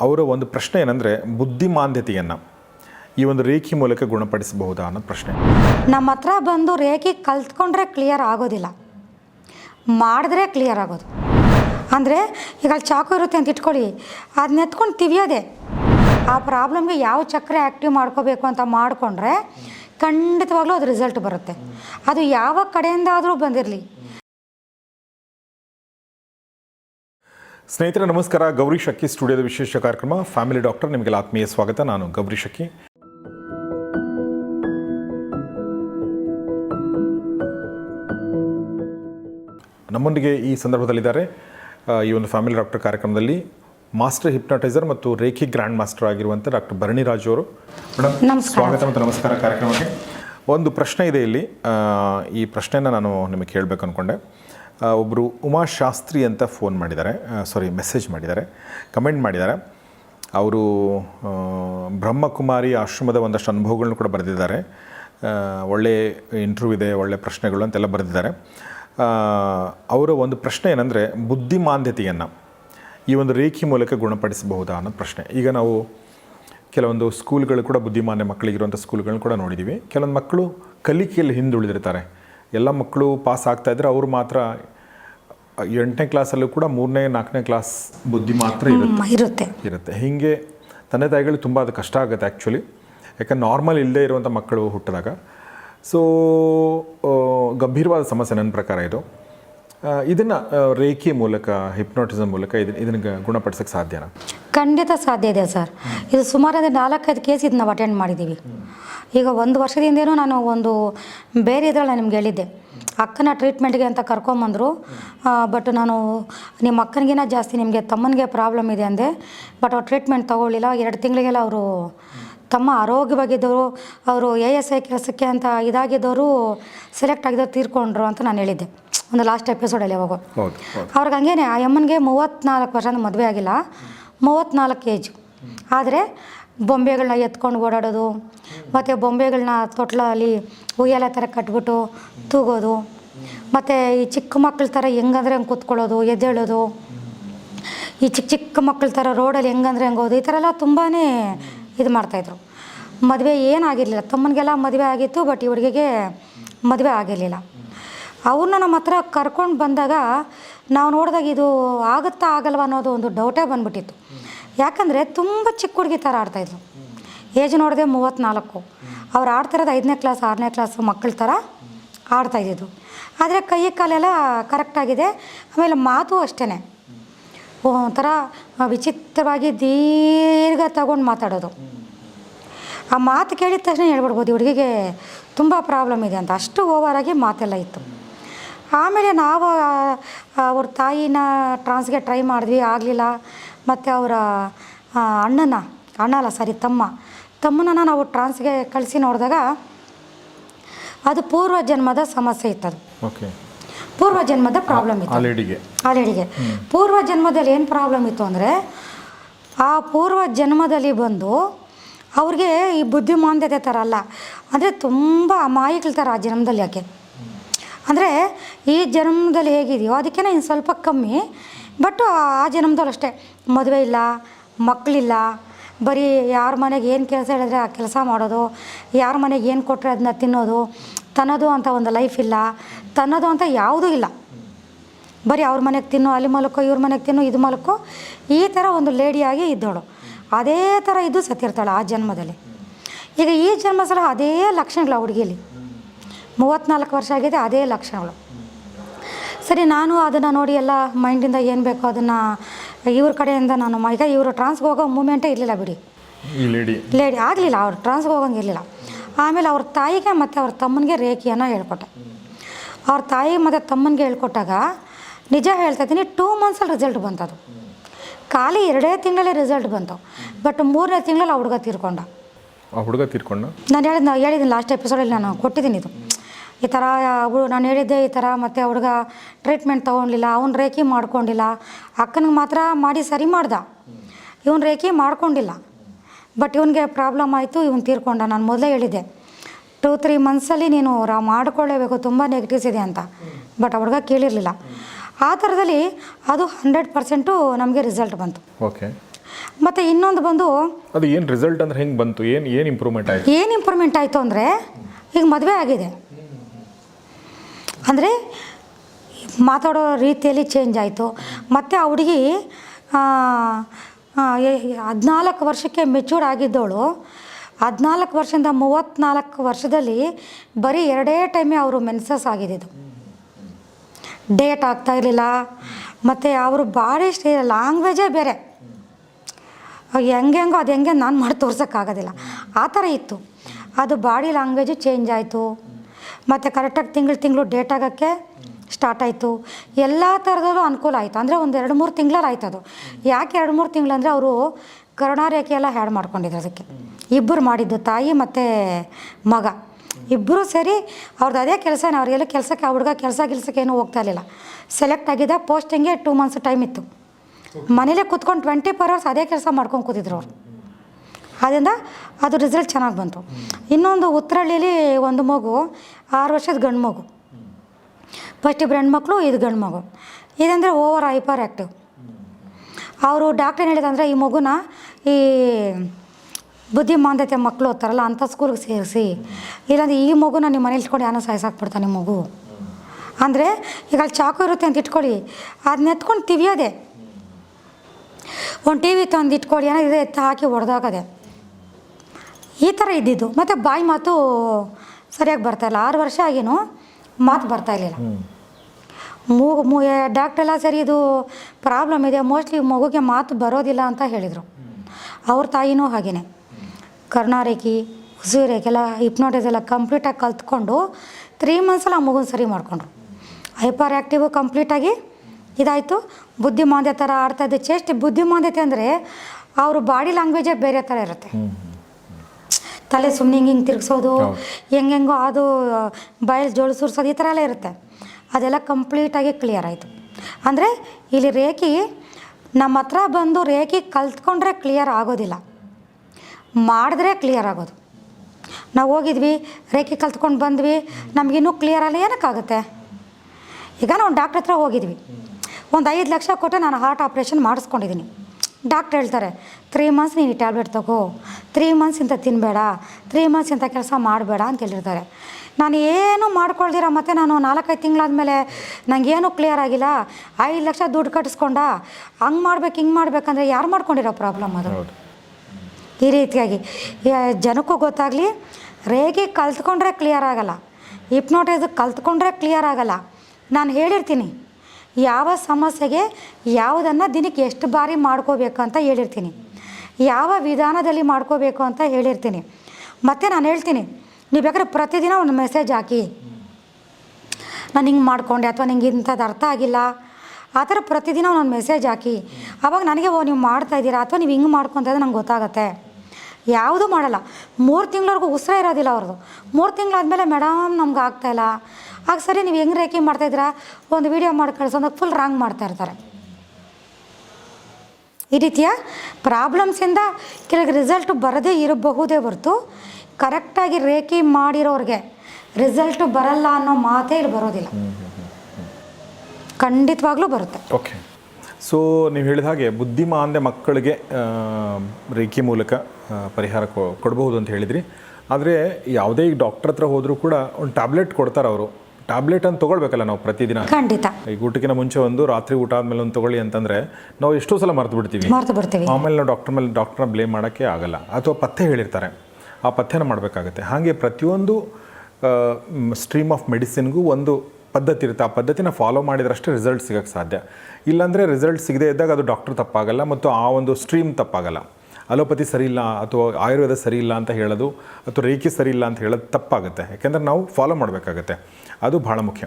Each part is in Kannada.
ಅವರ ಒಂದು ಪ್ರಶ್ನೆ ಏನಂದರೆ ಬುದ್ಧಿಮಾಂದ್ಯತೆಯನ್ನು ಈ ಒಂದು ರೇಖೆ ಮೂಲಕ ಗುಣಪಡಿಸಬಹುದಾ ಅನ್ನೋ ಪ್ರಶ್ನೆ. ನಮ್ಮ ಹತ್ರ ಬಂದು ರೇಖೆ ಕಲ್ತ್ಕೊಂಡ್ರೆ ಕ್ಲಿಯರ್ ಆಗೋದಿಲ್ಲ. ಮಾಡಿದ್ರೆ ಕ್ಲಿಯರ್ ಆಗೋದು. ಅಂದರೆ ಈಗ ಅಲ್ಲಿ ಚಾಕು ಇರುತ್ತೆ ಅಂತ ಇಟ್ಕೊಳ್ಳಿ ಅದನ್ನ ಎತ್ಕೊಂಡು ತಿವಿಯೋದೆ. ಆ ಪ್ರಾಬ್ಲಮ್ಗೆ ಯಾವ ಚಕ್ರ ಆ್ಯಕ್ಟಿವ್ ಮಾಡ್ಕೋಬೇಕು ಅಂತ ಮಾಡಿಕೊಂಡ್ರೆ ಖಂಡಿತವಾಗ್ಲೂ ಅದು ರಿಸಲ್ಟ್ ಬರುತ್ತೆ. ಅದು ಯಾವ ಕಡೆಯಿಂದ ಆದರೂ ಬಂದಿರಲಿ. ಸ್ನೇಹಿತರೆ ನಮಸ್ಕಾರ. ಗೌರಿ ಶಕ್ಕಿ ಸ್ಟುಡಿಯೋದ ವಿಶೇಷ ಕಾರ್ಯಕ್ರಮ. ಫ್ಯಾಮಿಲಿ ಡಾಕ್ಟರ್ ನಿಮಗೆ ಆತ್ಮೀಯ ಸ್ವಾಗತ. ನಾನು ಗೌರಿ ಶಕ್ಕಿ ನಮ್ಮೊಂದಿಗೆ ಈ ಸಂದರ್ಭದಲ್ಲಿದ್ದಾರೆ ಈ ಒಂದು ಫ್ಯಾಮಿಲಿ ಡಾಕ್ಟರ್ ಕಾರ್ಯಕ್ರಮದಲ್ಲಿ ಮಾಸ್ಟರ್ ಹಿಪ್ನಾಟೈಸರ್ ಮತ್ತು ರೇಖಿ ಗ್ರ್ಯಾಂಡ್ ಮಾಸ್ಟರ್ ಆಗಿರುವಂಥ ಡಾಕ್ಟರ್ ಭರಣಿ ರಾಜು ಅವರು. ಮೇಡಮ್. ಸ್ವಾಗತ ಮತ್ತು ನಮಸ್ಕಾರ ಕಾರ್ಯಕ್ರಮಕ್ಕೆ. ಒಂದು ಪ್ರಶ್ನೆ ಇದೆ ಇಲ್ಲಿ. ಈ ಪ್ರಶ್ನೆಯನ್ನು ನಾನು ನಿಮಗೆ ಕೇಳಬೇಕು ಅಂದ್ಕೊಂಡೆ ಒಬ್ಬರು ಉಮಾಶಾಸ್ತ್ರಿ ಅಂತ ಫೋನ್ ಮಾಡಿದ್ದಾರೆ. ಸಾರಿ ಮೆಸೇಜ್ ಮಾಡಿದ್ದಾರೆ. ಕಮೆಂಟ್ ಮಾಡಿದ್ದಾರೆ. ಅವರು ಬ್ರಹ್ಮಕುಮಾರಿ ಆಶ್ರಮದ ಒಂದಷ್ಟು ಅನುಭವಗಳನ್ನು ಕೂಡ ಬರೆದಿದ್ದಾರೆ. ಒಳ್ಳೆ ಇಂಟರ್ವ್ಯೂ ಇದೆ, ಒಳ್ಳೆ ಪ್ರಶ್ನೆಗಳು ಅಂತೆಲ್ಲ ಬರೆದಿದ್ದಾರೆ. ಅವರ ಒಂದು ಪ್ರಶ್ನೆ ಏನಂದರೆ, ಬುದ್ಧಿಮಾಂದ್ಯತೆಯನ್ನು ಈ ಒಂದು ರೇಖೆ ಮೂಲಕ ಗುಣಪಡಿಸಬಹುದಾ ಅನ್ನೋ ಪ್ರಶ್ನೆ. ಈಗ ನಾವು ಕೆಲವೊಂದು ಸ್ಕೂಲ್ಗಳು ಕೂಡ ಬುದ್ಧಿಮಾನ್ಯ ಮಕ್ಕಳಿಗಿರುವಂಥ ಸ್ಕೂಲ್ಗಳನ್ನ ಕೂಡ ನೋಡಿದ್ದೀವಿ ಕೆಲವೊಂದು ಮಕ್ಕಳು ಕಲಿಕೆಯಲ್ಲಿ ಹಿಂದುಳಿದಿರ್ತಾರೆ. ಎಲ್ಲ ಮಕ್ಕಳು ಪಾಸ್ ಆಗ್ತಾ ಇದ್ರೆ ಅವರು ಮಾತ್ರ ಎಂಟನೇ ಕ್ಲಾಸಲ್ಲೂ ಕೂಡ ಮೂರನೇ ನಾಲ್ಕನೇ ಕ್ಲಾಸ್ ಬುದ್ಧಿ ಮಾತ್ರ ಇರುತ್ತೆ. ಇರುತ್ತೆ. ಇರುತ್ತೆ. ಹೀಗೆ ತಂದೆ ತಾಯಿಗಳು ತುಂಬ ಅದು ಕಷ್ಟ ಆಗುತ್ತೆ ಆ್ಯಕ್ಚುಲಿ ಯಾಕಂದ್ರೆ ನಾರ್ಮಲ್ ಇಲ್ಲದೆ ಇರುವಂಥ ಮಕ್ಕಳು ಹುಟ್ಟಿದಾಗ. ಸೊ ಗಂಭೀರವಾದ ಸಮಸ್ಯೆ ನನ್ನ ಪ್ರಕಾರ ಇದು. ಇದನ್ನು ರೇಖೆ ಮೂಲಕ ಹಿಪ್ನೋಟಿಸಮ್ ಮೂಲಕ ಇದನ್ನ ಇದನ್ನು ಗುಣಪಡಿಸೋಕ್ಕೆ ಸಾಧ್ಯನಾ? ಖಂಡಿತ ಸಾಧ್ಯ ಇದೆ ಸರ್. ಇದು ಸುಮಾರು ಅಂದರೆ ನಾಲ್ಕೈದು ಕೇಸ್ ಇದು ನಾವು ಅಟೆಂಡ್ ಮಾಡಿದ್ದೀವಿ. ಈಗ ಒಂದು ವರ್ಷದಿಂದೇನೂ ನಾನು ಒಂದು ಬೇರೆ ಇದ್ರಲ್ಲಿ ನಾನು ನಿಮ್ಗೆ ಹೇಳಿದ್ದೆ. ಅಕ್ಕನ ಟ್ರೀಟ್ಮೆಂಟ್ಗೆ ಅಂತ ಕರ್ಕೊಂಬಂದರು. ಬಟ್ ನಾನು ನಿಮ್ಮ ಅಕ್ಕನಿಗಿನ ಜಾಸ್ತಿ ನಿಮಗೆ ತಮ್ಮನಿಗೆ ಪ್ರಾಬ್ಲಮ್ ಇದೆ ಅಂದೆ. ಬಟ್ ಅವ್ರು ಟ್ರೀಟ್ಮೆಂಟ್ ತೊಗೊಳ್ಳಿಲ್ಲ. ಎರಡು ತಿಂಗಳಿಗೆಲ್ಲ ಅವರು ತಮ್ಮ ಆರೋಗ್ಯವಾಗಿದ್ದವರು ಅವರು ಎ ಎಸ್ ಐ ಕೆಲಸಕ್ಕೆ ಅಂತ ಇದಾಗಿದ್ದವರು ಸೆಲೆಕ್ಟ್ ಆಗಿದ್ದವ್ರು ತೀರ್ಕೊಂಡ್ರು ಅಂತ ನಾನು ಹೇಳಿದ್ದೆ. ಒಂದು ಲಾಸ್ಟ್ ಎಪಿಸೋಡಲ್ಲಿ ಯಾವಾಗ. ಅವ್ರಿಗೆ ಹಂಗೇನೆ ಆ ಅಮ್ಮನಿಗೆ ಮೂವತ್ತ್ನಾಲ್ಕು ವರ್ಷ ಮದುವೆ ಆಗಿಲ್ಲ. ಮೂವತ್ತ್ನಾಲ್ಕು ಏಜು ಆದರೆ ಬೊಂಬೆಗಳನ್ನ ಎತ್ಕೊಂಡು ಓಡಾಡೋದು, ಮತ್ತು ಬೊಂಬೆಗಳನ್ನ ತೊಟ್ಲಲ್ಲಿ ಉಯ್ಯಾಲೆ ಥರ ಕಟ್ಬಿಟ್ಟು ತೂಗೋದು, ಮತ್ತು ಈ ಚಿಕ್ಕ ಮಕ್ಕಳ ಥರ ಹೆಂಗಂದ್ರೆ ಹಂಗೆ ಕೂತ್ಕೊಳ್ಳೋದು, ಎದ್ದೇಳೋದು. ಈ ಚಿಕ್ಕ ಚಿಕ್ಕ ಮಕ್ಕಳ ಥರ ರೋಡಲ್ಲಿ ಹೆಂಗಂದ್ರೆ ಹಂಗೋದು ಈ ಥರ ಎಲ್ಲ ತುಂಬಾ ಇದು ಮಾಡ್ತಾಯಿದ್ರು ಮದುವೆ ಏನಾಗಿರಲಿಲ್ಲ. ತಮ್ಮನಿಗೆಲ್ಲ ಮದುವೆ ಆಗಿತ್ತು, ಬಟ್ ಈ ಹುಡುಗಿಗೆ ಮದುವೆ ಆಗಿರಲಿಲ್ಲ. ಅವ್ರನ್ನ ನಮ್ಮ ಹತ್ರ ಕರ್ಕೊಂಡು ಬಂದಾಗ ನಾವು ನೋಡಿದಾಗ ಇದು ಆಗುತ್ತಾ ಆಗಲ್ವ ಅನ್ನೋದು ಒಂದು ಡೌಟೇ ಬಂದ್ಬಿಟ್ಟಿತ್ತು. ಯಾಕಂದರೆ ತುಂಬ ಚಿಕ್ಕ ಹುಡುಗಿ ಥರ ಆಡ್ತಾಯಿದ್ರು ಏಜ್ ನೋಡಿದೆ ಮೂವತ್ತ್ನಾಲ್ಕು ಅವ್ರು ಆಡ್ತಿರೋದು ಐದನೇ ಕ್ಲಾಸ್ ಆರನೇ ಕ್ಲಾಸ್ ಮಕ್ಕಳ ಥರ ಆಡ್ತಾಯಿದ್ದು ಆದರೆ ಕೈ ಕಾಲೆಲ್ಲ ಕರೆಕ್ಟಾಗಿದೆ ಆಮೇಲೆ ಮಾತು ಅಷ್ಟೇ ಒಂಥರ ವಿಚಿತ್ರವಾಗಿ ದೀರ್ಘ ತಗೊಂಡು ಮಾತಾಡೋದು. ಆ ಮಾತು ಕೇಳಿದ ತಕ್ಷಣ ಹೇಳ್ಬಿಡ್ಬೋದು ಹುಡುಗಿಗೆ ತುಂಬ ಪ್ರಾಬ್ಲಮ್ ಇದೆ ಅಂತ. ಅಷ್ಟು ಓವರಾಗಿ ಮಾತೆಲ್ಲ ಇತ್ತು. ಆಮೇಲೆ ನಾವು ಅವ್ರ ತಾಯಿನ ಟ್ರಾನ್ಸ್ಗೆ ಟ್ರೈ ಮಾಡಿದ್ವಿ ಆಗಲಿಲ್ಲ. ಮತ್ತು ಅವರ ಅಣ್ಣನ ಅಣ್ಣ ಅಲ್ಲ ಸಾರಿ ತಮ್ಮ. ತಮ್ಮನ ನಾವು ಟ್ರಾನ್ಸ್ಗೆ ಕಳಿಸಿ ನೋಡಿದಾಗ ಅದು ಪೂರ್ವ ಜನ್ಮದ ಸಮಸ್ಯೆ ಇತ್ತದು ಓಕೆ ಪೂರ್ವ ಜನ್ಮದ ಪ್ರಾಬ್ಲಮ್ ಇತ್ತು. ಆಲ್ರೆಡಿಗೆ ಪೂರ್ವ ಜನ್ಮದಲ್ಲಿ ಏನು ಪ್ರಾಬ್ಲಮ್ ಇತ್ತು ಅಂದರೆ ಆ ಪೂರ್ವ ಜನ್ಮದಲ್ಲಿ ಬಂದು ಅವ್ರಿಗೆ ಈ ಬುದ್ಧಿಮಾಂದ್ಯತೆ ಥರ ಅಲ್ಲ. ಅಂದರೆ ತುಂಬ ಅಮಾಯಕಲ್ ಥರ ಆ ಜನ್ಮದಲ್ಲಿ ಯಾಕೆ? ಅಂದರೆ ಈ ಜನ್ಮದಲ್ಲಿ ಹೇಗಿದೆಯೋ ಅದಕ್ಕೆ ಇನ್ನು ಸ್ವಲ್ಪ ಕಮ್ಮಿ ಬಟ್ ಆ ಜನ್ಮದಲ್ಲಿ ಅಷ್ಟೇ. ಮದುವೆ ಇಲ್ಲ ಮಕ್ಕಳಿಲ್ಲ ಬರೀ ಯಾರ ಮನೆಗೆ ಏನು ಕೆಲಸ ಹೇಳಿದ್ರೆ ಆ ಕೆಲಸ ಮಾಡೋದು, ಯಾರ ಮನೆಗೆ ಏನು ಕೊಟ್ಟರೆ ಅದನ್ನ ತಿನ್ನೋದು, ತನ್ನದು ಅಂತ ಒಂದು ಲೈಫ್ ಇಲ್ಲ, ತನ್ನದು ಅಂತ ಯಾವುದೂ ಇಲ್ಲ. ಬರೀ ಅವ್ರ ಮನೆಗೆ ತಿನ್ನು, ಅಲ್ಲಿ ಮಲಕೋ, ಇವ್ರ ಮನೆಗೆ ತಿನ್ನು, ಇದು ಮಲಕೋ, ಈ ಥರ ಒಂದು ಲೇಡಿಯಾಗಿ ಇದ್ದೋಳು. ಅದೇ ಥರ ಇದ್ದು ಸತ್ತಿರ್ತಾಳೆ ಆ ಜನ್ಮದಲ್ಲಿ. ಈಗ ಈ ಜನ್ಮ ಸಲ ಅದೇ ಲಕ್ಷಣಗಳು ಆ ಹುಡುಗಿಯಲ್ಲಿ. ಮೂವತ್ತ್ನಾಲ್ಕು ವರ್ಷ ಆಗಿದೆ ಅದೇ ಲಕ್ಷಣಗಳು ಸರಿ ನಾನು ಅದನ್ನು ನೋಡಿ ಎಲ್ಲ ಮೈಂಡಿಂದ ಏನು ಬೇಕೋ ಅದನ್ನು ಇವ್ರ ಕಡೆಯಿಂದ ನಾನು ಈಗ ಇವರು ಟ್ರಾನ್ಸ್ಗೆ ಹೋಗೋ ಮೂಮೆಂಟೇ ಇರಲಿಲ್ಲ ಬಿಡಿ. ಲೇಡಿ ಲೇಡಿ ಆಗಲಿಲ್ಲ ಅವ್ರು ಟ್ರಾನ್ಸ್ಗೆ ಹೋಗೋಂಗೆ ಇರಲಿಲ್ಲ. ಆಮೇಲೆ ಅವ್ರ ತಾಯಿಗೆ ಮತ್ತು ಅವ್ರ ತಮ್ಮನಿಗೆ ರೇಖಿಯನ್ನು ಹೇಳ್ಕೊಟ್ಟೆ. ಅವ್ರ ತಾಯಿ ಮತ್ತು ತಮ್ಮನಿಗೆ ಹೇಳ್ಕೊಟ್ಟಾಗ ನಿಜ ಹೇಳ್ತಾ ಇದ್ದೀನಿ ಟೂ ಮಂತ್ಸಲ್ಲಿ ರಿಸಲ್ಟ್ ಬಂತದು. ಖಾಲಿ ಎರಡೇ ತಿಂಗಳೇ ರಿಸಲ್ಟ್ ಬಂತು ಬಟ್ ಮೂರನೇ ತಿಂಗಳಲ್ಲಿ ಆ ಹುಡುಗ ತೀರ್ಕೊಂಡ. ಆ ಹುಡುಗ ತೀರ್ಕೊಂಡು? ನಾನು ಹೇಳಿದ ಹೇಳಿದ್ದೀನಿ ಲಾಸ್ಟ್ ಎಪಿಸೋಡಲ್ಲಿ ನಾನು ಕೊಟ್ಟಿದ್ದೀನಿ ಇದು. ಈ ಥರ ಅವ್ಳು- ನಾನು ಹೇಳಿದ್ದೆ ಈ ಥರ ಮತ್ತು ಆ ಹುಡುಗ ಟ್ರೀಟ್ಮೆಂಟ್ ತೊಗೊಳ್ಲಿಲ್ಲ ಅವ್ನು ರೇಖೆ ಮಾಡ್ಕೊಂಡಿಲ್ಲ. ಅಕ್ಕನಿಗೆ ಮಾತ್ರ ಮಾಡಿ ಸರಿ ಮಾಡ್ದ. ಇವನು ರೇಖೆ ಮಾಡ್ಕೊಂಡಿಲ್ಲ. ಬಟ್ ಇವನಿಗೆ ಪ್ರಾಬ್ಲಮ್ ಆಯಿತು ಇವನು ತೀರ್ಕೊಂಡ. ನಾನು ಮೊದಲೇ ಹೇಳಿದ್ದೆ ಟೂ ತ್ರೀ ಮಂತ್ಸಲ್ಲಿ ನೀನು ರಾ ಮಾಡ್ಕೊಳ್ಳೇಬೇಕು ತುಂಬ ನೆಗೆಟಿವ್ಸ್ ಇದೆ ಅಂತ. ಬಟ್ ಆ ಹುಡುಗ ಕೇಳಿರಲಿಲ್ಲ. ಆ ಥರದಲ್ಲಿ ಅದು ಹಂಡ್ರೆಡ್ ಪರ್ಸೆಂಟು ನಮಗೆ ರಿಸಲ್ಟ್ ಬಂತು. ಓಕೆ ಮತ್ತು ಇನ್ನೊಂದು ಬಂದು ಅದು ಏನು ರಿಸಲ್ಟ್ ಅಂದ್ರೆ ಹೆಂಗೆ ಬಂತು? ಏನು ಏನು ಇಂಪ್ರೂವ್ಮೆಂಟ್ ಆಯಿತು? ಏನು ಇಂಪ್ರೂವ್ಮೆಂಟ್ ಆಯಿತು ಅಂದರೆ ಈಗ ಮದುವೆ ಆಗಿದೆ. ಅಂದರೆ ಮಾತಾಡೋ ರೀತಿಯಲ್ಲಿ ಚೇಂಜ್ ಆಯಿತು. ಮತ್ತು ಆ ಹುಡುಗಿ ಹದಿನಾಲ್ಕು ವರ್ಷಕ್ಕೆ ಮೆಚೂರ್ ಆಗಿದ್ದವಳು. ಹದಿನಾಲ್ಕು ವರ್ಷದಿಂದ ಮೂವತ್ತ್ನಾಲ್ಕು ವರ್ಷದಲ್ಲಿ ಬರೀ ಎರಡೇ ಟೈಮೇ ಅವರು ಮೆನ್ಸಸ್ ಆಗಿದ್ದು ಡೇಟ್ ಆಗ್ತಾ ಇರಲಿಲ್ಲ. ಮತ್ತು ಅವರು ಸ್ಟೇ ಲ್ಯಾಂಗ್ವೇಜೇ ಬೇರೆ. ಹೆಂಗೆ ಹೆಂಗೋ ಅದು ಹೆಂಗೆ ನಾನು ಮಾಡಿ ತೋರ್ಸೋಕ್ಕಾಗೋದಿಲ್ಲ. ಆ ಥರ ಇತ್ತು. ಅದು ಬಾಡಿ ಲ್ಯಾಂಗ್ವೇಜು ಚೇಂಜ್ ಆಯಿತು. ಮತ್ತು ಕರೆಕ್ಟಾಗಿ ತಿಂಗಳು ತಿಂಗಳು ಡೇಟ್ ಆಗೋಕ್ಕೆ ಸ್ಟಾರ್ಟ್ ಆಯಿತು. ಎಲ್ಲ ಥರದಲ್ಲೂ ಅನುಕೂಲ ಆಯಿತು. ಅಂದರೆ ಒಂದು ಎರಡು ಮೂರು ತಿಂಗಳಲ್ಲಿ ಆಯ್ತು ಅದು. ಯಾಕೆ ಎರಡು ಮೂರು ತಿಂಗಳು ಅಂದರೆ ಅವರು ಕರುಣಾರೇಖೆ ಎಲ್ಲ ಹ್ಯಾಡ್ ಮಾಡ್ಕೊಂಡಿದ್ರು ಅದಕ್ಕೆ. ಇಬ್ಬರು ಮಾಡಿದ್ದು ತಾಯಿ ಮತ್ತು ಮಗ. ಇಬ್ಬರು ಸರಿ ಅವ್ರದ್ದು ಅದೇ ಕೆಲಸ ಅವ್ರಿಗೆಲ್ಲ ಕೆಲಸಕ್ಕೆ, ಆ ಹುಡುಗ ಕೆಲಸ ಗಿಲ್ಸಕ್ಕೆ ಏನೂ ಹೋಗ್ತಾ ಇರಲಿಲ್ಲ. ಸೆಲೆಕ್ಟ್ ಆಗಿದ್ದ ಪೋಸ್ಟಿಂಗೆ ಟೂ ಮಂತ್ಸ್ ಟೈಮ್ ಇತ್ತು. ಮನೇಲೇ ಕೂತ್ಕೊಂಡು ಟ್ವೆಂಟಿ ಫೋರ್ ಅವರ್ಸ್ ಅದೇ ಕೆಲಸ ಮಾಡ್ಕೊಂಡು ಕೂತಿದ್ರು ಅವರು. ಆದ್ದರಿಂದ ಅದು ರಿಸಲ್ಟ್ ಚೆನ್ನಾಗಿ ಬಂತು. ಇನ್ನೊಂದು ಉತ್ತರಳ್ಳಿಲಿ ಒಂದು ಮಗು ಆರು ವರ್ಷದ ಗಂಡು ಮಗು. ಫಸ್ಟ್ ಇಬ್ಬರು ಹೆಣ್ಮಕ್ಳು, ಇದು ಗಂಡು ಮಗು. ಇದಂದರೆ ಓವರ್ ಹೈಪರ್ ಆ್ಯಕ್ಟಿವ್ ಅವರು ಡಾಕ್ಟರ್ ಹೇಳಿದಂದರೆ ಈ ಮಗುನ ಈ ಬುದ್ಧಿಮಾಂದ್ಯತೆ ಮಕ್ಕಳು ಓದ್ತಾರಲ್ಲ ಅಂಥ ಸ್ಕೂಲ್ಗೆ ಸೇರಿಸಿ, ಇಲ್ಲಾಂದ್ರೆ ಈ ಮಗುನ ನಿಮ್ಮ ಮನೇಲಿ ಇಟ್ಕೊಂಡು ಯಾರೋ ಸಾಯಿಸಾಕ್ಬಿಡ್ತಾನೆ ಮಗು. ಅಂದರೆ ಈಗ ಅಲ್ಲಿ ಚಾಕು ಇರುತ್ತೆ ಅಂತ ಇಟ್ಕೊಳ್ಳಿ ಅದನ್ನ ಎತ್ಕೊಂಡು ತಿವಿಯೋದೆ. ಒಂದು ಟಿ ವಿ ತಂದು ಇಟ್ಕೊಳ್ಳಿ ಏನೋ ಇದೆ ಎತ್ತ ಹಾಕಿ ಹೊಡೆದಾಗದೆ ಈ ಥರ ಇದ್ದಿದ್ದು. ಮತ್ತು ಬಾಯಿ ಮಾತು ಸರಿಯಾಗಿ ಬರ್ತಾಯಿಲ್ಲ ಆರು ವರ್ಷ ಆಗೇನು ಮಾತು ಬರ್ತಾ ಇರಲಿಲ್ಲ. ಮೂಗು ಮೂ ಡಾಕ್ಟ್ರೆಲ್ಲ ಸರಿ ಇದು ಪ್ರಾಬ್ಲಮ್ ಇದೆ. ಮೋಸ್ಟ್ಲಿ ಮಗುಗೆ ಮಾತು ಬರೋದಿಲ್ಲ ಅಂತ ಹೇಳಿದರು. ಅವ್ರ ತಾಯಿನೂ ಹಾಗೇನೆ. ಕರ್ನಾರೇಖಿ ಉಸಿರೇಖೆ ಎಲ್ಲ ಹಿಪ್ನೋಟಿಸ್ ಎಲ್ಲ ಕಂಪ್ಲೀಟಾಗಿ ಕಲ್ತ್ಕೊಂಡು ತ್ರೀ ಮಂತ್ಸಲ್ಲ ಆ ಮಗುನ ಸರಿ ಮಾಡಿಕೊಂಡ್ರು. ಹೈಪರ್ ಆ್ಯಕ್ಟಿವ್ ಕಂಪ್ಲೀಟಾಗಿ ಇದಾಯಿತು. ಬುದ್ಧಿಮಾಂದ್ಯ ಥರ ಆಡ್ತಾ ಚೇಷ್ಟೆ ಚೆಸ್ಟ್ ಬುದ್ಧಿಮಾಂದ್ಯತೆ ಅಂದರೆ ಅವರು ಬಾಡಿ ಲ್ಯಾಂಗ್ವೇಜೇ ಬೇರೆ ಥರ ಇರುತ್ತೆ. ತಲೆ ಸುಮ್ಮನೆ ಹಿಂಗೆ ಹಿಂಗೆ ತಿರುಗಿಸೋದು ಹೆಂಗೆಂಗೋ ಅದು ಬಯಲು ಜೋಳು ಸುರಿಸೋದು ಈ ಥರ ಎಲ್ಲ ಇರುತ್ತೆ. ಅದೆಲ್ಲ ಕಂಪ್ಲೀಟಾಗಿ ಕ್ಲಿಯರ್ ಆಯಿತು. ಅಂದರೆ ಇಲ್ಲಿ ರೇಖಿ ನಮ್ಮ ಹತ್ರ ಬಂದು ರೇಖಿ ಕಲ್ತ್ಕೊಂಡ್ರೆ ಕ್ಲಿಯರ್ ಆಗೋದಿಲ್ಲ. ಮಾಡಿದ್ರೆ ಕ್ಲಿಯರ್ ಆಗೋದು. ನಾವು ಹೋಗಿದ್ವಿ ರೇಖೆ ಕಲ್ತ್ಕೊಂಡು ಬಂದ್ವಿ ನಮಗಿನ್ನೂ ಕ್ಲಿಯರ್ ಅಲ್ಲ ಏನಕ್ಕಾಗುತ್ತೆ? ಈಗ ನಾವು ಡಾಕ್ಟ್ರ್ ಹತ್ರ ಹೋಗಿದ್ವಿ. ಒಂದು ಐದು ಲಕ್ಷ ಕೊಟ್ಟು ನಾನು ಹಾರ್ಟ್ ಆಪ್ರೇಷನ್ ಮಾಡಿಸ್ಕೊಂಡಿದ್ದೀನಿ. ಡಾಕ್ಟ್ರ್ ಹೇಳ್ತಾರೆ ತ್ರೀ ಮಂತ್ಸ್ ನೀನು ಈ ಟ್ಯಾಬ್ಲೆಟ್ ತಗೋ ತ್ರೀ ಮಂತ್ಸ್ ಇಂಥ ತಿನ್ನಬೇಡ ತ್ರೀ ಮಂತ್ಸ್ ಇಂಥ ಕೆಲಸ ಮಾಡಬೇಡ ಅಂತ ಹೇಳಿರ್ತಾರೆ. ನಾನು ಏನೂ ಮಾಡ್ಕೊಳ್ದಿರ ಮತ್ತು ನಾನು ನಾಲ್ಕೈದು ತಿಂಗಳಾದಮೇಲೆ ನನಗೇನು ಕ್ಲಿಯರ್ ಆಗಿಲ್ಲ. ಐದು ಲಕ್ಷ ದುಡ್ಡು ಕಟ್ಟಿಸ್ಕೊಂಡ ಹಂಗೆ ಮಾಡ್ಬೇಕು ಹಿಂಗೆ ಮಾಡ್ಬೇಕಂದ್ರೆ ಯಾರು ಮಾಡ್ಕೊಂಡಿರೋ ಪ್ರಾಬ್ಲಮ್ ಅದು? ಈ ರೀತಿಯಾಗಿ ಜನಕ್ಕೂ ಗೊತ್ತಾಗಲಿ ರೇಗಿ ಕಲ್ತ್ಕೊಂಡ್ರೆ ಕ್ಲಿಯರ್ ಆಗಲ್ಲ. ಹಿಪ್ನೋಟೈಸ್ ಕಲ್ತ್ಕೊಂಡ್ರೆ ಕ್ಲಿಯರ್ ಆಗಲ್ಲ. ನಾನು ಹೇಳಿರ್ತೀನಿ ಯಾವ ಸಮಸ್ಯೆಗೆ ಯಾವುದನ್ನು ದಿನಕ್ಕೆ ಎಷ್ಟು ಬಾರಿ ಮಾಡ್ಕೋಬೇಕು ಅಂತ ಹೇಳಿರ್ತೀನಿ. ಯಾವ ವಿಧಾನದಲ್ಲಿ ಮಾಡ್ಕೋಬೇಕು ಅಂತ ಹೇಳಿರ್ತೀನಿ. ಮತ್ತು ನಾನು ಹೇಳ್ತೀನಿ, ನೀವು ಬೇಕಾದ್ರೆ ಪ್ರತಿದಿನ ಒಂದು ಮೆಸೇಜ್ ಹಾಕಿ. ನಾನು ಹಿಂಗೆ ಮಾಡಿಕೊಂಡೆ ಅಥವಾ ನಿಂಗೆ ಇಂಥದ್ದು ಅರ್ಥ ಆಗಿಲ್ಲ, ಆ ಥರ ಪ್ರತಿದಿನ ಒಂದೊಂದು ಮೆಸೇಜ್ ಹಾಕಿ. ಆವಾಗ ನನಗೆ, ಓ, ನೀವು ಮಾಡ್ತಾ ಇದ್ದೀರಾ ಅಥವಾ ನೀವು ಹಿಂಗೆ ಮಾಡ್ಕೊತಾ ಇದ್ರೆ ನಂಗೆ ಗೊತ್ತಾಗತ್ತೆ. ಯಾವುದೂ ಮಾಡಲ್ಲ. ಮೂರು ತಿಂಗಳವರೆಗೂ ಉಸಿರೇ ಇರೋದಿಲ್ಲ ಅವ್ರದ್ದು ಮೂರು ತಿಂಗಳಾದಮೇಲೆ ಮೇಡಮ್ ನಮ್ಗೆ ಆಗ್ತಾಯಿಲ್ಲ ಆಗ ಸರಿ ನೀವು ಹೆಂಗೆ ರೇಖೆ ಮಾಡ್ತಾಯಿದ್ದೀರಾ ಒಂದು ವೀಡಿಯೋ ಮಾಡಿ ಕಳ್ಸೋದಾಗ ಫುಲ್ ರಾಂಗ್ ಮಾಡ್ತಾ ಇರ್ತಾರೆ. ಈ ರೀತಿಯ ಪ್ರಾಬ್ಲಮ್ಸಿಂದ ಕೆಲವು ರಿಸಲ್ಟ್ ಬರದೇ ಇರಬಹುದೇ ಹೊರತು ಕರೆಕ್ಟಾಗಿ ರೇಖೆ ಮಾಡಿರೋರಿಗೆ ರಿಸಲ್ಟು ಬರಲ್ಲ ಅನ್ನೋ ಮಾತೇ ಇಲ್ಲಿ ಬರೋದಿಲ್ಲ. ಖಂಡಿತವಾಗ್ಲೂ ಬರುತ್ತೆ. ಓಕೆ ಸೊ ನೀವು ಹೇಳಿದ ಹಾಗೆ ಬುದ್ಧಿಮಾಂದ್ಯ ಮಕ್ಕಳಿಗೆ ರೇಖೆ ಮೂಲಕ ಪರಿಹಾರ ಕೊ- ಕೊಡಬಹುದು ಅಂತ ಹೇಳಿದ್ರಿ. ಆದರೆ ಯಾವುದೇ ಈಗ ಡಾಕ್ಟರ್ ಹತ್ರ ಹೋದರೂ ಕೂಡ ಒಂದು ಟ್ಯಾಬ್ಲೆಟ್ ಕೊಡ್ತಾರೆ ಅವರು. ಟ್ಯಾಬ್ಲೆಟ್ ಅಂತ ತಗೊಳ್ಬೇಕಲ್ಲ ನಾವು ಪ್ರತಿದಿನ? ಖಂಡಿತ. ಈಗ ಊಟಕ್ಕಿಂತ ಮುಂಚೆ ಒಂದು ರಾತ್ರಿ ಊಟ ಆದಮೇಲೆ ಒಂದು ತಗೊಳ್ಳಿ ಅಂತಂದ್ರೆ ನಾವು ಎಷ್ಟೋ ಸಲ ಮರೆತು ಬಿಡ್ತೀವಿ ಮರ್ತು ಬಿಡ್ತೀವಿ. ಆಮೇಲೆ ನಾವು ಡಾಕ್ಟರ್ ಮೇಲೆ ಡಾಕ್ಟರ್ನ ಬ್ಲೇಮ್ ಮಾಡೋಕ್ಕೆ ಆಗಲ್ಲ. ಅಥವಾ ಪಥ್ಯ ಹೇಳಿರ್ತಾರೆ. ಆ ಪಥ್ಯನ ಮಾಡಬೇಕಾಗುತ್ತೆ. ಹಾಗೆ ಪ್ರತಿಯೊಂದು ಸ್ಟ್ರೀಮ್ ಆಫ್ ಮೆಡಿಸಿನ್ಗೂ ಒಂದು ಪದ್ಧತಿ ಇರುತ್ತೆ. ಆ ಪದ್ಧತಿನ ಫಾಲೋ ಮಾಡಿದ್ರಷ್ಟೇ ರಿಸಲ್ಟ್ ಸಿಗೋಕ್ಕೆ ಸಾಧ್ಯ. ಇಲ್ಲಾಂದರೆ ರಿಸಲ್ಟ್ ಸಿಗದೇ ಇದ್ದಾಗ ಅದು ಡಾಕ್ಟ್ರ್ ತಪ್ಪಾಗಲ್ಲ ಮತ್ತು ಆ ಒಂದು ಸ್ಟ್ರೀಮ್ ತಪ್ಪಾಗಲ್ಲ. ಅಲೋಪತಿ ಸರಿ ಇಲ್ಲ ಅಥವಾ ಆಯುರ್ವೇದ ಸರಿ ಇಲ್ಲ ಅಂತ ಹೇಳೋದು ಅಥವಾ ರೇಖೆ ಸರಿಯಿಲ್ಲ ಇಲ್ಲ ಅಂತ ಹೇಳೋದು ತಪ್ಪಾಗುತ್ತೆ. ಯಾಕೆಂದರೆ ನಾವು ಫಾಲೋ ಮಾಡಬೇಕಾಗತ್ತೆ. ಅದು ಭಾಳ ಮುಖ್ಯ.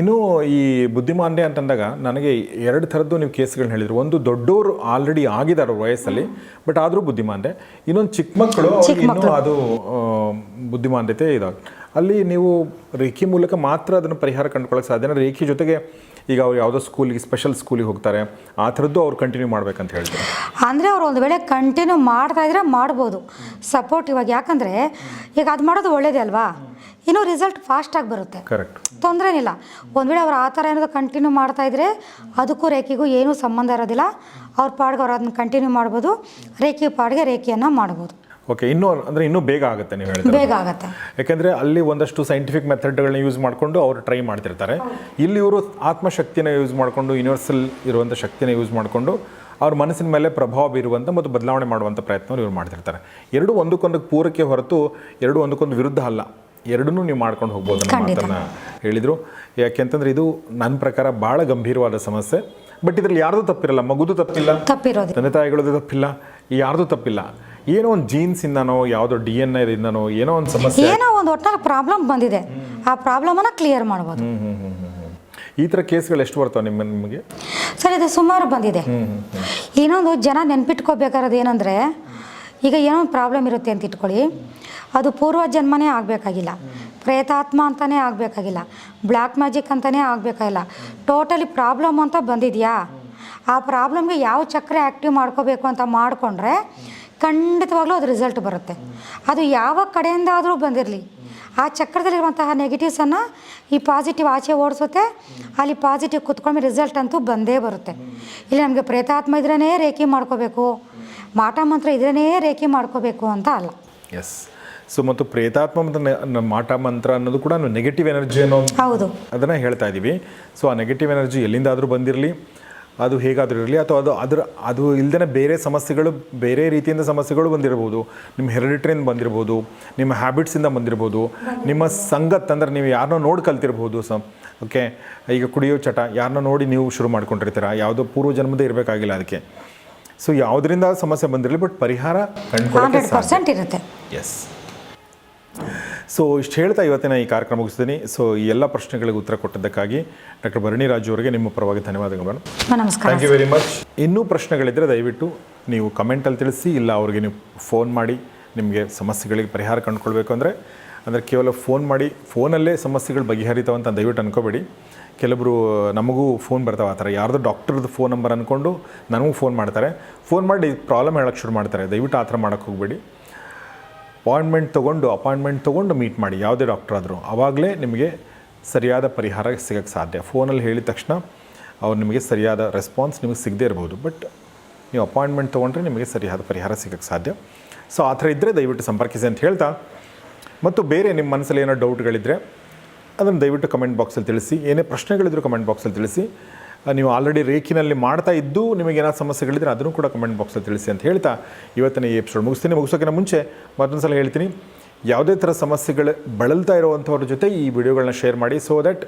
ಇನ್ನು ಈ ಬುದ್ಧಿಮಾಂದ್ಯ ಅಂತಂದಾಗ ನನಗೆ ಎರಡು ಥರದ್ದು ನೀವು ಕೇಸ್ಗಳನ್ನ ಹೇಳಿದ್ರು. ಒಂದು ದೊಡ್ಡವರು ಆಲ್ರೆಡಿ ಆಗಿದ್ದಾರೆ ವಯಸ್ಸಲ್ಲಿ ಬಟ್ ಆದರೂ ಬುದ್ಧಿಮಾನ್ಯ ಇನ್ನೊಂದು ಚಿಕ್ಕ ಮಕ್ಕಳು ಇನ್ನೂ ಅದು ಬುದ್ಧಿಮಾನ್ಯತೆ ಬುದ್ಧಿಮಾಂದ್ಯತೆ ಇದಾಗ ಅಲ್ಲಿ ನೀವು ರೇಖೆ ಮೂಲಕ ಮಾತ್ರ ಅದನ್ನು ಪರಿಹಾರ ಕಂಡುಕೊಳ್ಳೋಕ್ಕೆ ಸಾಧ್ಯ ರೇಖೆ ಜೊತೆಗೆ ಈಗ ಅವ್ರು ಯಾವುದೋ ಸ್ಕೂಲಿಗೆ ಸ್ಪೆಷಲ್ ಸ್ಕೂಲಿಗೆ ಹೋಗ್ತಾರೆ. ಆ ಥರದ್ದು ಅವ್ರು ಕಂಟಿನ್ಯೂ ಮಾಡ್ಬೇಕಂತ ಹೇಳ್ತಾರೆ ಅಂದರೆ ಅವ್ರು ಒಂದು ವೇಳೆ ಕಂಟಿನ್ಯೂ ಮಾಡ್ತಾ ಇದ್ರೆ ಮಾಡ್ಬೋದು. ಸಪೋರ್ಟ್ ಇವಾಗ ಯಾಕಂದರೆ ಈಗ ಅದು ಮಾಡೋದು ಒಳ್ಳೇದೇ ಅಲ್ವಾ? ಇನ್ನೂ ರಿಸಲ್ಟ್ ಫಾಸ್ಟಾಗಿ ಬರುತ್ತೆ. ಕರೆಕ್ಟ್ ತೊಂದರೆ ಏನಿಲ್ಲ ಒಂದು ವೇಳೆ ಅವ್ರು ಆ ಥರ ಏನಾದರೂ ಕಂಟಿನ್ಯೂ ಮಾಡ್ತಾ ಇದ್ರೆ ಅದಕ್ಕೂ ರೇಖೆಗೂ ಏನೂ ಸಂಬಂಧ ಇರೋದಿಲ್ಲ. ಅವ್ರ ಪಾಡ್ಗೆ ಅವ್ರು ಅದನ್ನ ಕಂಟಿನ್ಯೂ ಮಾಡ್ಬೋದು. ರೇಖಿ ಪಾಡ್ಗೆ ರೇಖೆಯನ್ನು ಮಾಡ್ಬೋದು. ಓಕೆ ಇನ್ನೂ ಅಂದರೆ ಇನ್ನೂ ಬೇಗ ಆಗುತ್ತೆ ನೀವು ಹೇಳಿದ್ರೆ ಬೇಗ ಆಗುತ್ತೆ. ಯಾಕೆಂದರೆ ಅಲ್ಲಿ ಒಂದಷ್ಟು ಸೈಂಟಿಫಿಕ್ ಮೆಥಡ್ಗಳನ್ನ ಯೂಸ್ ಮಾಡಿಕೊಂಡು ಅವರು ಟ್ರೈ ಮಾಡ್ತಿರ್ತಾರೆ. ಇಲ್ಲಿ ಇವರು ಆತ್ಮಶಕ್ತಿನ ಯೂಸ್ ಮಾಡಿಕೊಂಡು ಯೂನಿವರ್ಸಲ್ ಇರುವಂಥ ಶಕ್ತಿನ ಯೂಸ್ ಮಾಡಿಕೊಂಡು ಅವ್ರ ಮನಸ್ಸಿನ ಮೇಲೆ ಪ್ರಭಾವ ಬೀರುವಂಥ ಮತ್ತು ಬದಲಾವಣೆ ಮಾಡುವಂಥ ಪ್ರಯತ್ನ ಇವ್ರು ಮಾಡ್ತಿರ್ತಾರೆ. ಎರಡು ಒಂದಕ್ಕೊಂದು ಪೂರಕ್ಕೆ ಹೊರತು ಎರಡು ಒಂದಕ್ಕೊಂದು ವಿರುದ್ಧ ಅಲ್ಲ. ಎರಡನ್ನೂ ನೀವು ಮಾಡ್ಕೊಂಡು ಹೋಗ್ಬೋದು ಅಂತ ಮಾತನ್ನು ಹೇಳಿದರು. ಯಾಕೆಂತಂದ್ರೆ ಇದು ನನ್ನ ಪ್ರಕಾರ ಭಾಳ ಗಂಭೀರವಾದ ಸಮಸ್ಯೆ. ಬಟ್ ಇದರಲ್ಲಿ ಯಾರ್ದು ತಪ್ಪಿರಲ್ಲ? ಮಗುದು ತಪ್ಪಿಲ್ಲ. ತಪ್ಪಿರೋದು ತಂದೆ ತಾಯಿಗಳದ್ದು ತಪ್ಪಿಲ್ಲ. ಯಾರ್ದು ತಪ್ಪಿಲ್ಲ? ಏನೋ ಒಂದು ಜೀನ್ಸಿಂದನೋ ಯಾವುದೋ ಡಿ ಎನ್ ಐದಿಂದನೋ ಏನೋ ಒಂದು ಸಮಸ್ಯೆ. ಏನೋ ಒಂದು ಒಟ್ಟಾರೆ ಪ್ರಾಬ್ಲಮ್ ಬಂದಿದೆ. ಆ ಪ್ರಾಬ್ಲಮನ್ನು ಕ್ಲಿಯರ್ ಮಾಡ್ಬೋದು. ಈ ಥರ ಕೇಸ್ಗಳು ಎಷ್ಟು ಬರ್ತಾವೆ ನಿಮ್ಮ ನಿಮಗೆ? ಸರ್ ಇದು ಸುಮಾರು ಬಂದಿದೆ. ಇನ್ನೊಂದು ಜನ ನೆನ್ಪಿಟ್ಕೋಬೇಕಾರದು ಏನಂದರೆ ಈಗ ಏನೋ ಒಂದು ಪ್ರಾಬ್ಲಮ್ ಇರುತ್ತೆ ಅಂತ ಇಟ್ಕೊಳ್ಳಿ. ಅದು ಪೂರ್ವ ಜನ್ಮನೇ ಆಗಬೇಕಾಗಿಲ್ಲ. ಪ್ರೇತಾತ್ಮ ಅಂತಾನೆ ಆಗಬೇಕಾಗಿಲ್ಲ. ಬ್ಲ್ಯಾಕ್ ಮ್ಯಾಜಿಕ್ ಅಂತಲೇ ಆಗಬೇಕಾಗಿಲ್ಲ. ಟೋಟಲಿ ಪ್ರಾಬ್ಲಮ್ ಅಂತ ಬಂದಿದೆಯಾ? ಆ ಪ್ರಾಬ್ಲಮ್ಗೆ ಯಾವ ಚಕ್ರ ಆ್ಯಕ್ಟಿವ್ ಮಾಡ್ಕೋಬೇಕು ಅಂತ ಮಾಡಿಕೊಂಡ್ರೆ ಖಂಡಿತವಾಗ್ಲೂ ಅದು ರಿಸಲ್ಟ್ ಬರುತ್ತೆ. ಅದು ಯಾವ ಕಡೆಯಿಂದ ಆದರೂ ಬಂದಿರಲಿ. ಆ ಚಕ್ರದಲ್ಲಿರುವಂತಹ ನೆಗೆಟಿವ್ಸನ್ನು ಈ ಪಾಸಿಟಿವ್ ಆಚೆ ಓಡಿಸುತ್ತೆ. ಅಲ್ಲಿ ಪಾಸಿಟಿವ್ ಕುತ್ಕೊಂಡ್ರೆ ರಿಸಲ್ಟ್ ಅಂತೂ ಬಂದೇ ಬರುತ್ತೆ. ಇಲ್ಲಿ ನಮಗೆ ಪ್ರೇತಾತ್ಮ ಇದ್ರೇ ರೇಖೆ ಮಾಡ್ಕೋಬೇಕು. ಮಾಟ ಮಂತ್ರ ಇದ್ರೇ ರೇಖೆ ಮಾಡ್ಕೋಬೇಕು ಅಂತ ಅಲ್ಲ. ಎಸ್ ಸೊ ಮತ್ತು ಪ್ರೇತಾತ್ಮ ಮತ್ತು ಮಾಟ ಮಂತ್ರ ಅನ್ನೋದು ಕೂಡ ನೆಗೆಟಿವ್ ಎನರ್ಜಿ ಅನ್ನೋ ಹೌದು. ಅದನ್ನು ಹೇಳ್ತಾ ಇದ್ದೀವಿ ಸೊ ಆ ನೆಗೆಟಿವ್ ಎನರ್ಜಿ ಎಲ್ಲಿಂದಾದರೂ ಬಂದಿರಲಿ. ಅದು ಹೇಗಾದರೂ ಇರಲಿ ಅಥವಾ ಅದು ಅದರ ಅದು ಇಲ್ಲದೇ ಬೇರೆ ಸಮಸ್ಯೆಗಳು ಬೇರೆ ರೀತಿಯಿಂದ ಸಮಸ್ಯೆಗಳು ಬಂದಿರ್ಬೋದು. ನಿಮ್ಮ ಹೆರಿಡಿಟ್ರಿಯಿಂದ ಬಂದಿರ್ಬೋದು ನಿಮ್ಮ ಹ್ಯಾಬಿಟ್ಸಿಂದ ಬಂದಿರ್ಬೋದು ನಿಮ್ಮ ಸಂಗತ್ ಅಂದರೆ ನೀವು ಯಾರನ್ನೋ ನೋಡಿ ಕಲ್ತಿರ್ಬೋದು ಸ ಓಕೆ ಈಗ ಕುಡಿಯೋ ಚಟ ಯಾರನ್ನೋ ನೋಡಿ ನೀವು ಶುರು ಮಾಡ್ಕೊಂಡಿರ್ತೀರ? ಯಾವುದೋ ಪೂರ್ವ ಜನ್ಮದ ಇರಬೇಕಾಗಿಲ್ಲ ಅದಕ್ಕೆ. ಸೊ ಯಾವುದರಿಂದ ಸಮಸ್ಯೆ ಬಂದಿರಲಿ ಬಟ್ ಪರಿಹಾರ ಕಂಡುಕೊಳ್ಳೋಕೆ ಇರುತ್ತೆ. ಎಸ್ ಸೊ ಇಷ್ಟು ಹೇಳ್ತಾ ಇವತ್ತಿನ ಈ ಕಾರ್ಯಕ್ರಮ ಮುಗಿಸ್ತೀನಿ. ಸೊ ಈ ಎಲ್ಲ ಪ್ರಶ್ನೆಗಳಿಗೆ ಉತ್ತರ ಕೊಟ್ಟದ್ದಕ್ಕಾಗಿ ಡಾಕ್ಟರ್ ಭರಣಿ ರಾಜು ಅವರಿಗೆ ನಿಮ್ಮ ಪರವಾಗಿ ಧನ್ಯವಾದಗಳು ಮೇಡಮ್. ನಮಸ್ಕಾರ. ಥ್ಯಾಂಕ್ ಯು ವೆರಿ ಮಚ್ ಇನ್ನೂ ಪ್ರಶ್ನೆಗಳಿದ್ದರೆ ದಯವಿಟ್ಟು ನೀವು ಕಮೆಂಟಲ್ಲಿ ತಿಳಿಸಿ ಇಲ್ಲ ಅವ್ರಿಗೆ ನೀವು ಫೋನ್ ಮಾಡಿ ನಿಮಗೆ ಸಮಸ್ಯೆಗಳಿಗೆ ಪರಿಹಾರ ಕಂಡುಕೊಳ್ಬೇಕು ಅಂದರೆ ಅಂದರೆ ಕೇವಲ ಫೋನ್ ಮಾಡಿ ಫೋನಲ್ಲೇ ಸಮಸ್ಯೆಗಳು ಬಗೆಹರಿತಾವಂತ ದಯವಿಟ್ಟು ಅನ್ಕೋಬೇಡಿ. ಕೆಲವರು ನಮಗೂ ಫೋನ್ ಬರ್ತಾವೆ ಆ ಥರ. ಯಾರ್ದೋ ಡಾಕ್ಟರ್ದು ಫೋನ್ ನಂಬರ್ ಅಂದ್ಕೊಂಡು ನನಗೂ ಫೋನ್ ಮಾಡ್ತಾರೆ. ಫೋನ್ ಮಾಡಿ ಪ್ರಾಬ್ಲಮ್ ಹೇಳೋಕ್ಕೆ ಶುರು ಮಾಡ್ತಾರೆ. ದಯವಿಟ್ಟು ಆ ಥರ ಮಾಡೋಕ್ಕೆ ಹೋಗಬೇಡಿ. ಅಪಾಯಿಂಟ್ಮೆಂಟ್ ತೊಗೊಂಡು ಅಪಾಯಿಂಟ್ಮೆಂಟ್ ತೊಗೊಂಡು ಮೀಟ್ ಮಾಡಿ. ಯಾವುದೇ ಡಾಕ್ಟರ್ ಆದರೂ. ಆವಾಗಲೇ ನಿಮಗೆ ಸರಿಯಾದ ಪರಿಹಾರ ಸಿಗೋಕ್ಕೆ ಸಾಧ್ಯ. ಫೋನಲ್ಲಿ ಹೇಳಿದ ತಕ್ಷಣ ಅವ್ರು ನಿಮಗೆ ಸರಿಯಾದ ರೆಸ್ಪಾನ್ಸ್ ನಿಮಗೆ ಸಿಗದೇ ಇರ್ಬೋದು. ಬಟ್ ನೀವು ಅಪಾಯಿಂಟ್ಮೆಂಟ್ ತೊಗೊಂಡ್ರೆ ನಿಮಗೆ ಸರಿಯಾದ ಪರಿಹಾರ ಸಿಗೋಕ್ಕೆ ಸಾಧ್ಯ. ಸೊ ಆ ಥರ ಇದ್ದರೆ ದಯವಿಟ್ಟು ಸಂಪರ್ಕಿಸಿ ಅಂತ ಹೇಳ್ತಾ. ಮತ್ತು ಬೇರೆ ನಿಮ್ಮ ಮನಸ್ಸಲ್ಲಿ ಏನೋ ಡೌಟ್ಗಳಿದ್ದರೆ ಅದನ್ನು ದಯವಿಟ್ಟು ಕಮೆಂಟ್ ಬಾಕ್ಸಲ್ಲಿ ತಿಳಿಸಿ. ಏನೇ ಪ್ರಶ್ನೆಗಳಿದ್ದರೂ ಕಮೆಂಟ್ ಬಾಕ್ಸಲ್ಲಿ ತಿಳಿಸಿ. ನೀವು ಆಲ್ರೆಡಿ ರೇಖಿನಲ್ಲಿ ಮಾಡ್ತಾ ಇದ್ದು ನಿಮಗೆ ಏನಾದ್ರು ಸಮಸ್ಯೆಗಳಿದ್ರೆ ಅದನ್ನು ಕೂಡ ಕಮೆಂಟ್ ಬಾಕ್ಸಲ್ಲಿ ತಿಳಿಸಿ ಅಂತ ಹೇಳ್ತಾ ಇವತ್ತಿನ ಈ ಎಪಿಸೋಡ್ ಮುಗಿಸ್ತೀನಿ. ಮುಗಿಸೋಕ್ಕಿಂತ ಮುಂಚೆ ಮತ್ತೊಂದು ಸಲ ಹೇಳ್ತೀನಿ. ಯಾವುದೇ ಥರ ಸಮಸ್ಯೆಗಳು ಬಳಲ್ತಾ ಇರುವಂಥವ್ರ ಜೊತೆ ಈ ವಿಡಿಯೋಗಳನ್ನ ಶೇರ್ ಮಾಡಿ ಸೊ ದಟ್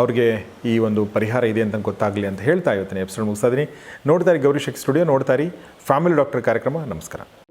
ಅವ್ರಿಗೆ ಈ ಒಂದು ಪರಿಹಾರ ಇದೆ ಅಂತ ಗೊತ್ತಾಗಲಿ ಅಂತ ಹೇಳ್ತಾ ಇವತ್ತಿನ ಎಪಿಸೋಡ್ ಮುಗಿಸ್ತಾ ಇದ್ದೀನಿ. ನೋಡ್ತಾ ಗೌರಿ ಶೆಕ್ ಸ್ಟುಡಿಯೋ ನೋಡ್ತಾ ಫ್ಯಾಮಿಲಿ ಡಾಕ್ಟರ್ ಕಾರ್ಯಕ್ರಮ, ನಮಸ್ಕಾರ.